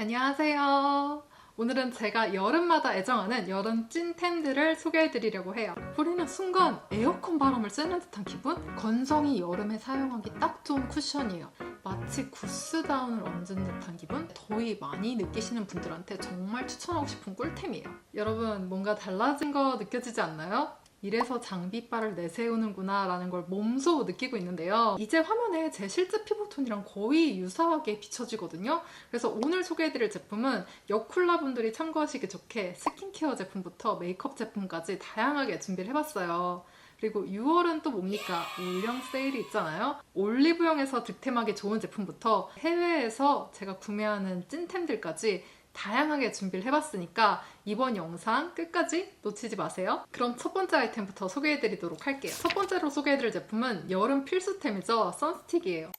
안녕하세요. 오늘은 제가 여름마다 애정하는 여름 찐템들을 소개해드리려고 해요. 뿌리는 순간 에어컨 바람을 쐬는 듯한 기분? 건성이 여름에 사용하기 딱 좋은 쿠션이에요. 마치 구스다운을 얹은 듯한 기분? 더위 많이 느끼시는 분들한테 정말 추천하고 싶은 꿀템이에요. 여러분, 뭔가 달라진 거 느껴지지 않나요? 이래서 장비빨을 내세우는구나 라는 걸 몸소 느끼고 있는데요. 이제 화면에 제 실제 피부톤이랑 거의 유사하게 비춰지거든요. 그래서 오늘 소개해드릴 제품은 여쿨라 분들이 참고하시기 좋게 스킨케어 제품부터 메이크업 제품까지 다양하게 준비를 해봤어요. 그리고 6월은 또 뭡니까? 올영 세일이 있잖아요. 올리브영에서 득템하기 좋은 제품부터 해외에서 제가 구매하는 찐템들까지 다양하게 준비를 해봤으니까 이번 영상 끝까지 놓치지 마세요. 그럼 첫 번째 아이템부터 소개해드리도록 할게요. 첫 번째로 소개해드릴 제품은 여름 필수템이죠. 선스틱이에요.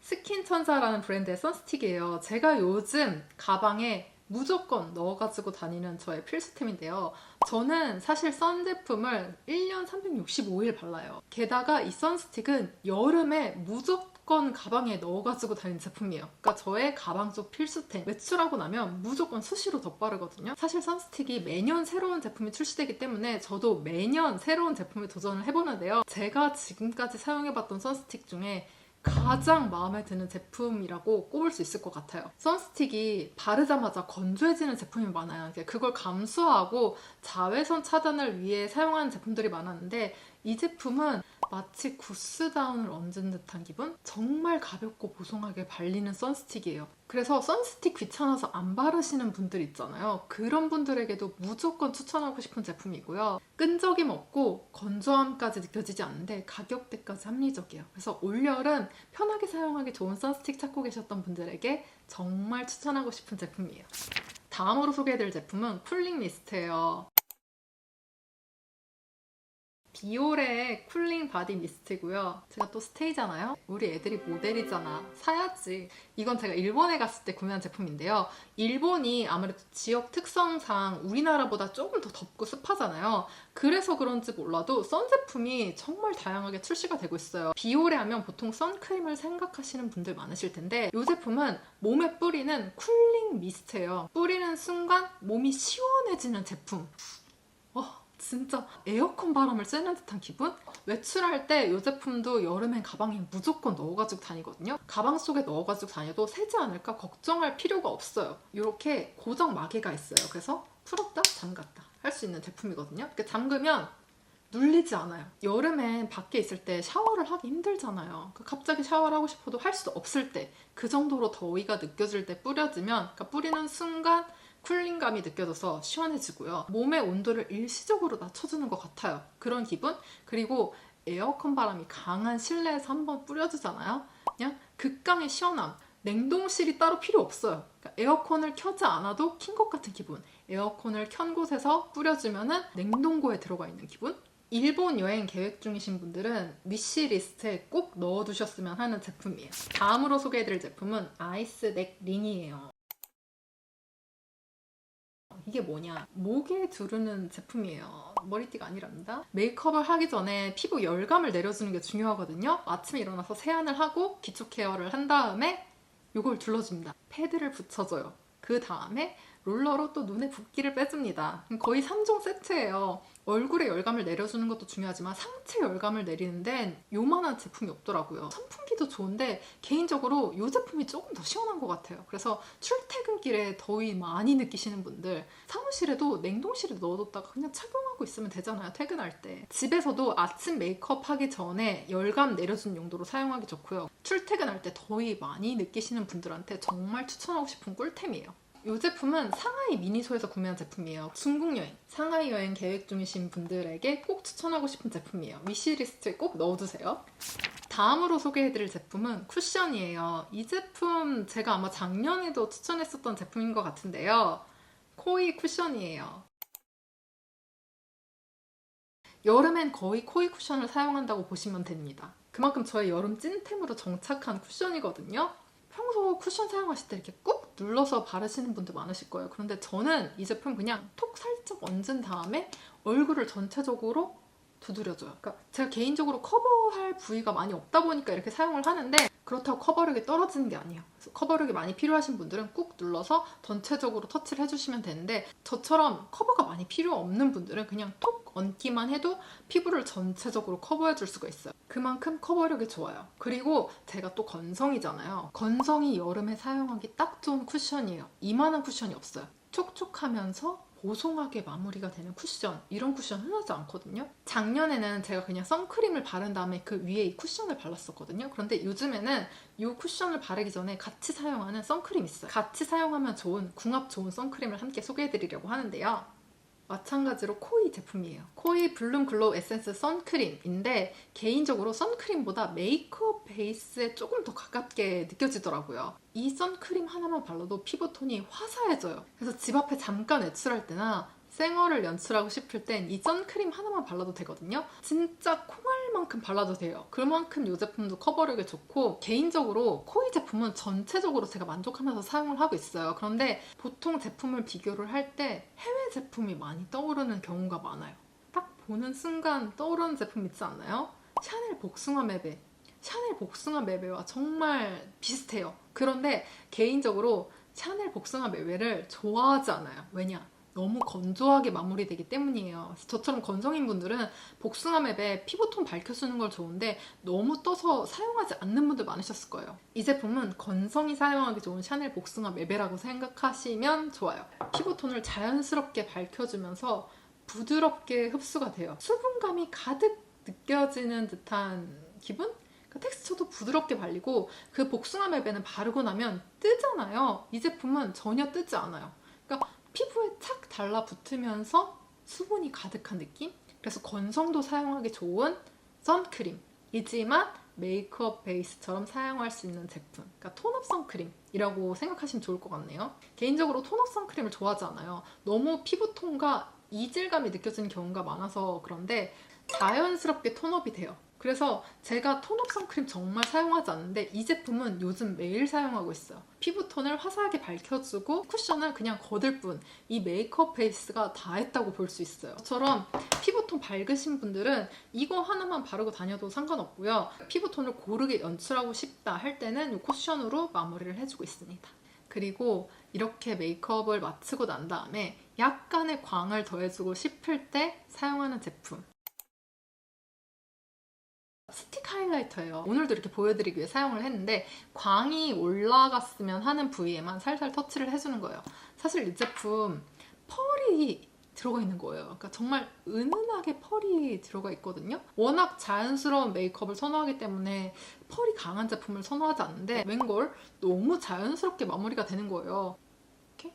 스킨천사라는 브랜드의 선스틱이에요. 제가 요즘 가방에 무조건 넣어가지고 다니는 저의 필수템인데요. 저는 사실 선 제품을 1년 365일 발라요. 게다가 이 선스틱은 여름에 무조건 가방에 넣어가지고 다니는 제품이에요. 그러니까 저의 가방 속 필수템. 외출하고 나면 무조건 수시로 덧바르거든요. 사실 선스틱이 매년 새로운 제품이 출시되기 때문에 저도 매년 새로운 제품에 도전을 해보는데요. 제가 지금까지 사용해봤던 선스틱 중에 가장 마음에 드는 제품이라고 꼽을 수 있을 것 같아요. 선스틱이 바르자마자 건조해지는 제품이 많아요. 이제 그걸 감수하고 자외선 차단을 위해 사용하는 제품들이 많았는데 이 제품은 마치 구스다운을 얹은 듯한 기분? 정말 가볍고 보송하게 발리는 선스틱이에요. 그래서 선스틱 귀찮아서 안 바르시는 분들 있잖아요. 그런 분들에게도 무조건 추천하고 싶은 제품이고요. 끈적임 없고 건조함까지 느껴지지 않는데 가격대까지 합리적이에요. 그래서 올여름 편하게 사용하기 좋은 선스틱 찾고 계셨던 분들에게 정말 추천하고 싶은 제품이에요. 다음으로 소개해드릴 제품은 쿨링 미스트예요. 비올의 쿨링 바디 미스트고요. 제가 또 스테이잖아요. 우리 애들이 모델이잖아. 사야지. 이건 제가 일본에 갔을 때 구매한 제품인데요. 일본이 아무래도 지역 특성상 우리나라보다 조금 더 덥고 습하잖아요. 그래서 그런지 몰라도 선 제품이 정말 다양하게 출시가 되고 있어요. 비올에 하면 보통 선크림을 생각하시는 분들 많으실 텐데 이 제품은 몸에 뿌리는 쿨링 미스트예요. 뿌리는 순간 몸이 시원해지는 제품. 어, 진짜 에어컨 바람을 쐬는 듯한 기분? 외출할 때 이 제품도 여름엔 가방에 무조건 넣어가지고 다니거든요. 가방 속에 넣어가지고 다녀도 새지 않을까 걱정할 필요가 없어요. 이렇게 고정 마개가 있어요. 그래서 풀었다 잠갔다 할 수 있는 제품이거든요. 이렇게 잠그면 눌리지 않아요. 여름엔 밖에 있을 때 샤워를 하기 힘들잖아요. 그러니까 갑자기 샤워를 하고 싶어도 할 수 없을 때, 그 정도로 더위가 느껴질 때 뿌려지면, 그러니까 뿌리는 순간 쿨링감이 느껴져서 시원해지고요. 몸의 온도를 일시적으로 낮춰주는 것 같아요. 그런 기분? 그리고 에어컨 바람이 강한 실내에서 한번 뿌려주잖아요. 그냥 극강의 시원함. 냉동실이 따로 필요 없어요. 그러니까 에어컨을 켜지 않아도 킨 것 같은 기분. 에어컨을 켠 곳에서 뿌려주면 냉동고에 들어가 있는 기분? 일본 여행 계획 중이신 분들은 위시 리스트에 꼭 넣어두셨으면 하는 제품이에요. 다음으로 소개해드릴 제품은 아이스넥 링이에요. 이게 뭐냐? 목에 두르는 제품이에요. 머리띠가 아니랍니다. 메이크업을 하기 전에 피부 열감을 내려주는 게 중요하거든요. 아침에 일어나서 세안을 하고 기초 케어를 한 다음에 이걸 둘러줍니다. 패드를 붙여줘요. 그 다음에 롤러로 또 눈에 붓기를 빼줍니다. 거의 3종 세트예요. 얼굴에 열감을 내려주는 것도 중요하지만 상체 열감을 내리는 데는 요만한 제품이 없더라고요. 선풍 기도 좋은데 개인적으로 이 제품이 조금 더 시원한 것 같아요. 그래서 출퇴근길에 더위 많이 느끼시는 분들 사무실에도 냉동실에 넣어뒀다가 그냥 착용하고 있으면 되잖아요. 퇴근할 때. 집에서도 아침 메이크업 하기 전에 열감 내려주는 용도로 사용하기 좋고요. 출퇴근할 때 더위 많이 느끼시는 분들한테 정말 추천하고 싶은 꿀템이에요. 이 제품은 상하이 미니소에서 구매한 제품이에요. 중국 여행, 상하이 여행 계획 중이신 분들에게 꼭 추천하고 싶은 제품이에요. 위시리스트에 꼭 넣어두세요. 다음으로 소개해드릴 제품은 쿠션이에요. 이 제품 제가 아마 작년에도 추천했었던 제품인 것 같은데요. 코이 쿠션이에요. 여름엔 거의 코이 쿠션을 사용한다고 보시면 됩니다. 그만큼 저의 여름 찐템으로 정착한 쿠션이거든요. 평소 쿠션 사용하실 때 이렇게 꾹 눌러서 바르시는 분들 많으실 거예요. 그런데 저는 이 제품 그냥 톡 살짝 얹은 다음에 얼굴을 전체적으로 두드려줘요. 그러니까 제가 개인적으로 커버할 부위가 많이 없다 보니까 이렇게 사용을 하는데 그렇다고 커버력이 떨어지는 게 아니에요. 커버력이 많이 필요하신 분들은 꾹 눌러서 전체적으로 터치를 해주시면 되는데 저처럼 커버가 많이 필요 없는 분들은 그냥 톡 얹기만 해도 피부를 전체적으로 커버해 줄 수가 있어요. 그만큼 커버력이 좋아요. 그리고 제가 또 건성이잖아요. 건성이 여름에 사용하기 딱 좋은 쿠션이에요. 이만한 쿠션이 없어요. 촉촉하면서 보송하게 마무리가 되는 쿠션 이런 쿠션 흔하지 않거든요. 작년에는 제가 그냥 선크림을 바른 다음에 그 위에 이 쿠션을 발랐었거든요. 그런데 요즘에는 이 쿠션을 바르기 전에 같이 사용하는 선크림 있어요. 같이 사용하면 좋은 궁합 좋은 선크림을 함께 소개해드리려고 하는데요 마찬가지로 코이 제품이에요. 코이 블룸 글로우 에센스 선크림인데 개인적으로 선크림보다 메이크업 베이스에 조금 더 가깝게 느껴지더라고요. 이 선크림 하나만 발라도 피부톤이 화사해져요. 그래서 집 앞에 잠깐 외출할 때나 생얼을 연출하고 싶을 땐 이 선크림 하나만 발라도 되거든요. 진짜 콩알만큼 발라도 돼요. 그만큼 이 제품도 커버력이 좋고 개인적으로 코이 제품은 전체적으로 제가 만족하면서 사용을 하고 있어요. 그런데 보통 제품을 비교를 할 때 해외 제품이 많이 떠오르는 경우가 많아요. 딱 보는 순간 떠오르는 제품 있지 않나요? 샤넬 복숭아 맵에 샤넬 복숭아 맵에와 정말 비슷해요. 그런데 개인적으로 샤넬 복숭아 맵에를 좋아하지 않아요. 왜냐? 너무 건조하게 마무리되기 때문이에요. 저처럼 건성인 분들은 복숭아 맵에 피부톤 밝혀주는 걸 좋은데 너무 떠서 사용하지 않는 분들 많으셨을 거예요. 이 제품은 건성이 사용하기 좋은 샤넬 복숭아 맵에라고 생각하시면 좋아요. 피부톤을 자연스럽게 밝혀주면서 부드럽게 흡수가 돼요. 수분감이 가득 느껴지는 듯한 기분? 그 텍스처도 부드럽게 발리고 그 복숭아 맵에는 바르고 나면 뜨잖아요. 이 제품은 전혀 뜨지 않아요. 그러니까 피부에 착 달라붙으면서 수분이 가득한 느낌? 그래서 건성도 사용하기 좋은 선크림이지만 메이크업 베이스처럼 사용할 수 있는 제품. 그러니까 톤업 선크림이라고 생각하시면 좋을 것 같네요. 개인적으로 톤업 선크림을 좋아하지 않아요. 너무 피부톤과 이질감이 느껴지는 경우가 많아서 그런데 자연스럽게 톤업이 돼요. 그래서 제가 톤업 선크림 정말 사용하지 않는데 이 제품은 요즘 매일 사용하고 있어요. 피부톤을 화사하게 밝혀주고 쿠션을 그냥 거들 뿐 이 메이크업 베이스가 다 했다고 볼 수 있어요. 저처럼 피부톤 밝으신 분들은 이거 하나만 바르고 다녀도 상관없고요. 피부톤을 고르게 연출하고 싶다 할 때는 이 쿠션으로 마무리를 해주고 있습니다. 그리고 이렇게 메이크업을 마치고 난 다음에 약간의 광을 더해주고 싶을 때 사용하는 제품 스틱 하이라이터예요. 오늘도 이렇게 보여드리기 위해 사용을 했는데 광이 올라갔으면 하는 부위에만 살살 터치를 해주는 거예요. 사실 이 제품 펄이 들어가 있는 거예요. 그러니까 정말 은은하게 펄이 들어가 있거든요. 워낙 자연스러운 메이크업을 선호하기 때문에 펄이 강한 제품을 선호하지 않는데 웬걸 너무 자연스럽게 마무리가 되는 거예요. 이렇게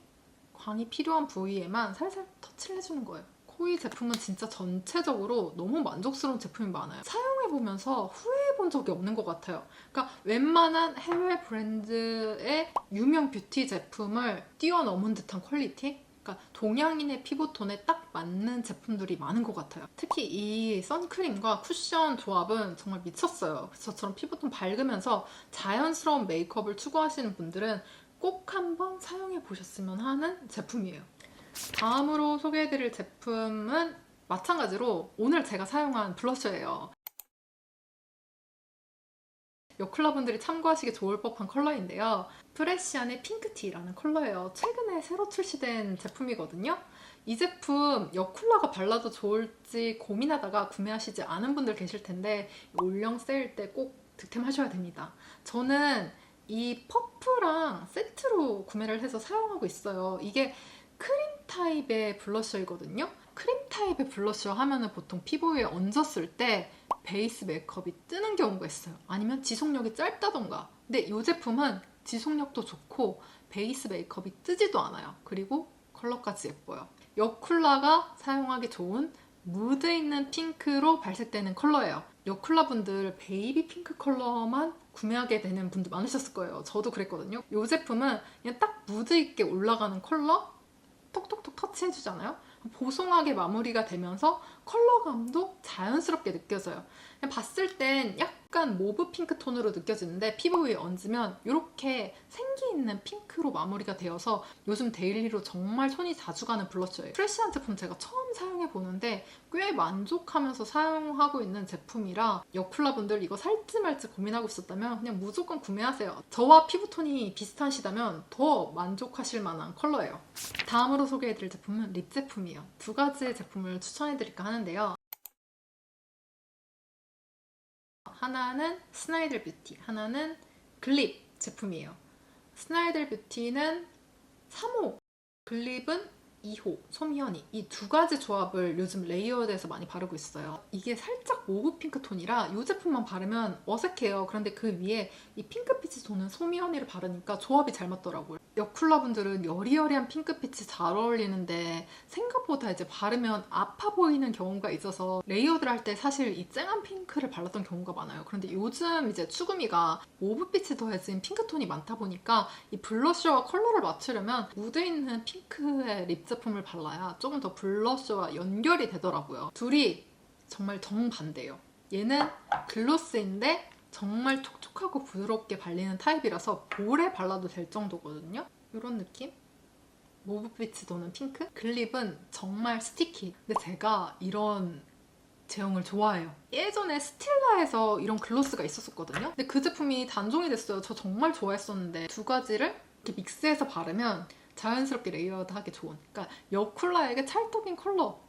광이 필요한 부위에만 살살 터치를 해주는 거예요. 코이 제품은 진짜 전체적으로 너무 만족스러운 제품이 많아요. 사용해보면서 후회해본 적이 없는 것 같아요. 그러니까 웬만한 해외 브랜드의 유명 뷰티 제품을 뛰어넘은 듯한 퀄리티? 그러니까 동양인의 피부톤에 딱 맞는 제품들이 많은 것 같아요. 특히 이 선크림과 쿠션 조합은 정말 미쳤어요. 저처럼 피부톤 밝으면서 자연스러운 메이크업을 추구하시는 분들은 꼭 한번 사용해 보셨으면 하는 제품이에요. 다음으로 소개해드릴 제품은 마찬가지로 오늘 제가 사용한 블러셔예요. 요클러분들이 참고하시기 좋을 법한 컬러인데요. 프레시안의 핑크티라는 컬러예요. 최근에 새로 출시된 제품이거든요. 이 제품 여쿨라가 발라도 좋을지 고민하다가 구매하시지 않은 분들 계실 텐데 올영 세일 때 꼭 득템하셔야 됩니다. 저는 이 퍼프랑 세트로 구매를 해서 사용하고 있어요. 이게 타입의 블러셔이거든요. 크림 타입의 블러셔 하면은 보통 피부에 얹었을 때 베이스 메이크업이 뜨는 경우가 있어요. 아니면 지속력이 짧다던가. 근데 이 제품은 지속력도 좋고 베이스 메이크업이 뜨지도 않아요. 그리고 컬러까지 예뻐요. 여쿨라가 사용하기 좋은 무드 있는 핑크로 발색되는 컬러예요. 여쿨라 분들 베이비 핑크 컬러만 구매하게 되는 분들 많으셨을 거예요. 저도 그랬거든요. 이 제품은 그냥 딱 무드 있게 올라가는 컬러 톡톡톡 터치해주잖아요. 보송하게 마무리가 되면서 컬러감도 자연스럽게 느껴져요. 그냥 봤을 땐 약간 모브 핑크 톤으로 느껴지는데 피부 위에 얹으면 이렇게 생기 있는 핑크로 마무리가 되어서 요즘 데일리로 정말 손이 자주 가는 블러셔예요. 프레시한 제품 제가 처음 사용해 보는데 꽤 만족하면서 사용하고 있는 제품이라 여쿨라 분들 이거 살지 말지 고민하고 있었다면 그냥 무조건 구매하세요. 저와 피부톤이 비슷하시다면 더 만족하실 만한 컬러예요. 다음으로 소개해드릴 제품은 립 제품이에요. 두 가지 제품을 추천해드릴까 하는데요. 하나는 스나이들 뷰티, 하나는 글립 제품이에요. 스나이들 뷰티는 3호, 글립은 2호, 솜희연이 이 두 가지 조합을 요즘 레이어드에서 많이 바르고 있어요. 이게 살짝 모브 핑크 톤이라 이 제품만 바르면 어색해요. 그런데 그 위에 이 핑크빛이 도는 솜희연이를 바르니까 조합이 잘 맞더라고요. 여쿨라 분들은 여리여리한 핑크빛이 잘 어울리는데 생각보다 이제 바르면 아파 보이는 경우가 있어서 레이어드를 할 때 사실 이 쨍한 핑크를 발랐던 경우가 많아요. 그런데 요즘 이제 추구미가 모브빛이 더해진 핑크톤이 많다 보니까 이 블러셔와 컬러를 맞추려면 묻어있는 핑크의 립 제품을 발라야 조금 더 블러셔와 연결이 되더라고요. 둘이 정말 정반대예요. 얘는 글로스인데 정말 촉촉하고 부드럽게 발리는 타입이라서 오래 발라도 될 정도거든요. 이런 느낌? 모브빛이 도는 핑크? 글립은 정말 스티키. 근데 제가 이런 제형을 좋아해요. 예전에 스틸라에서 이런 글로스가 있었었거든요. 근데 그 제품이 단종이 됐어요. 저 정말 좋아했었는데 두 가지를 이렇게 믹스해서 바르면 자연스럽게 레이어드하기 좋은. 그러니까 여쿨라에게 찰떡인 컬러.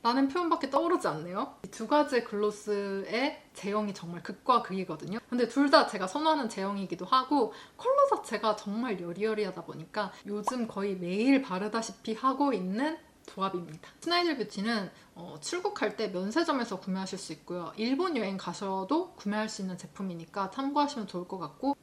라는 표현밖에 떠오르지 않네요. 이 두 가지 글로스의 제형이 정말 극과 극이거든요. 근데 둘 다 제가 선호하는 제형이기도 하고 컬러 자체가 정말 여리여리하다 보니까 요즘 거의 매일 바르다시피 하고 있는 조합입니다. 스나이들 뷰티는 어, 출국할 때 면세점에서 구매하실 수 있고요. 일본 여행 가셔도 구매할 수 있는 제품이니까 참고하시면 좋을 것 같고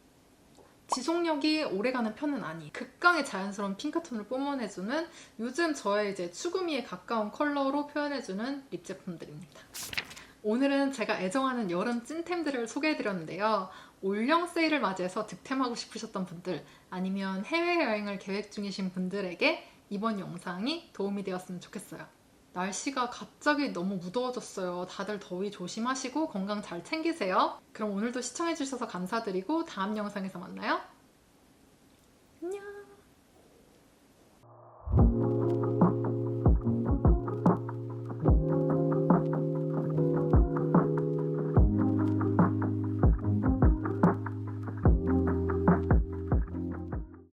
지속력이 오래가는 편은 아니. 극강의 자연스러운 핑크톤을 뿜어내주는 요즘 저의 이제 추구미에 가까운 컬러로 표현해주는 립 제품들입니다. 오늘은 제가 애정하는 여름 찐템들을 소개해드렸는데요. 올영 세일을 맞이해서 득템하고 싶으셨던 분들 아니면 해외여행을 계획 중이신 분들에게 이번 영상이 도움이 되었으면 좋겠어요. 날씨가 갑자기 너무 무더워졌어요. 다들 더위 조심하시고 건강 잘 챙기세요. 그럼 오늘도 시청해주셔서 감사드리고 다음 영상에서 만나요.